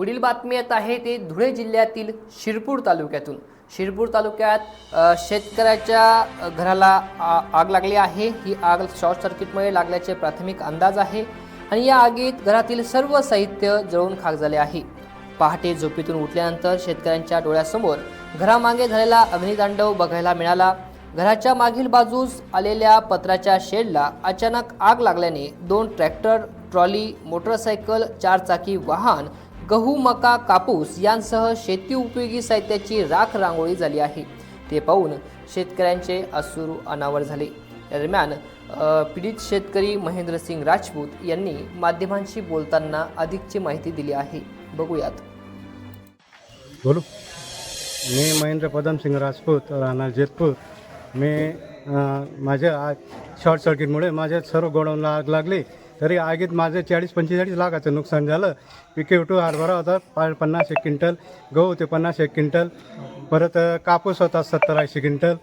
पुढील बातमी येत आहे ते धुळे जिल्ह्यातील शिरपूर तालुक्यातून. शिरपूर तालुक्यात शेतकऱ्याच्या घराला आ- आग लागली आहे. ही आग शॉर्ट सर्किटमुळे लागल्याचे प्राथमिक अंदाज आहे आणि या आगीत घरातील सर्व साहित्य जळून खाक झाले आहे. पहाटे झोपेतून उठल्यानंतर शेतकऱ्यांच्या डोळ्यासमोर घरामागे झालेला अग्नितांडव बघायला मिळाला. घराच्या मागील बाजूस आलेल्या पत्राच्या शेडला अचानक आग लागल्याने दोन ट्रॅक्टर ट्रॉली मोटरसायकल चारचाकी वाहन गहू मका कापूस यांसह शेती उपयोगी साहित्याची राख रांगोळी झाली आहे. ते पाहून शेतकऱ्यांचे अश्रू अनावर झाले. दरम्यान पीडित शेतकरी महेंद्रसिंग राजपूत यांनी माध्यमांशी बोलताना अधिकची माहिती दिली आहे. बघूयात. बोलू. मी महेंद्र पदमसिंग राजपूत राहणार जेतपूर. मी माझ्या शॉर्ट सर्किटमुळे माझ्या सर्व गोडाऊनला आग लागली. तरी आगीत माझे चाळीस पंचेचाळीस लाखाचं नुकसान झालं. पिके उठू हरभरा होता पा पन्नास एक क्विंटल गहू होते पन्नास एक क्विंटल परत कापूस होता सत्तर ऐंशी क्विंटल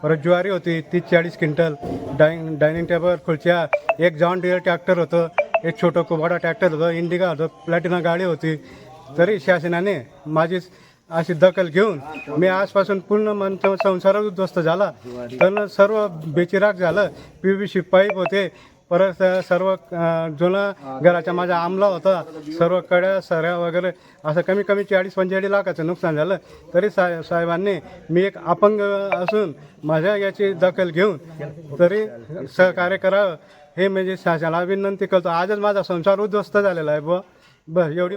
परत ज्वारी होती तीस चाळीस क्विंटल डायनिंग डायनिंग टेबल खुर्च्या एक जॉन डिअर ट्रॅक्टर होतं एक छोटं कुबाडा ट्रॅक्टर होतं इंडिका होतं प्लॅटिना गाडी होती. तरी शासनाने माझी अशी दखल घेऊन मी आजपासून पूर्ण मन संसार उद्ध्वस्त झाला. तर सर्व बेचिराग झालं. पी व्ही सी पाईप होते परत सर्व जुनं घराच्या माझा आमला होता. सर्व कड्या सऱ्या वगैरे असं कमी कमी चाळीस पंचेचाळीस लाखाचं नुकसान झालं. तरी साहेब साहेबांनी मी एक अपंग असून माझ्या याची दखल घेऊन तरी सहकार्य करावं. हे म्हणजे शासनाला विनंती करतो. आजच माझा संसार उद्ध्वस्त झालेला आहे ब बस एवढी